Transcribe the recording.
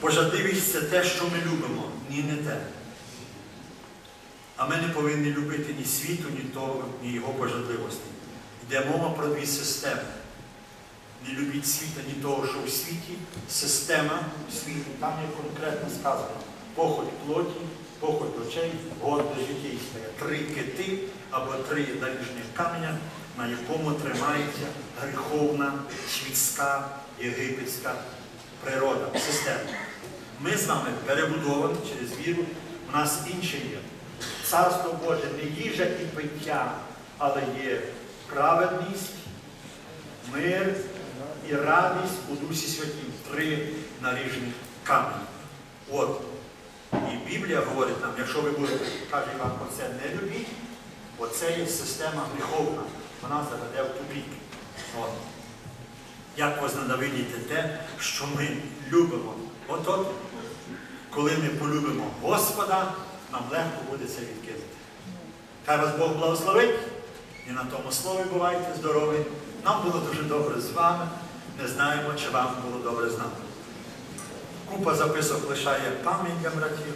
Пожадливість це те, що ми любимо, ні не те. А ми не повинні любити ні світу, ні того, ні його пожадливості. Йде мова про дві системи. Не любіть світа, ні того, що в світі, система світу, там є конкретно сказано. Похоть плоті, похоть очей, горде життєйське. Три кити або три наріжних каменя, на якому тримається гріховна, світська, єгипетська природа, система. Ми з вами перебудовані через віру, у нас інше є. Царство Боже не їжа і пиття, але є праведність, мир і радість у Дусі Святім. Три наріжних камені. От. І Біблія говорить нам, якщо ви будете, каже вам про це не любіть, бо це є система гріховна, вона заведе в тупік. От. Як возненавидіти те, що ми любимо? От от, коли ми полюбимо Господа, нам легко буде це відкинути. Хай вас Бог благословить. І на тому слові бувайте здорові. Нам було дуже добре з вами. Не знаємо, чи вам було добре з нами. Купа записок лишає пам'ять для братів.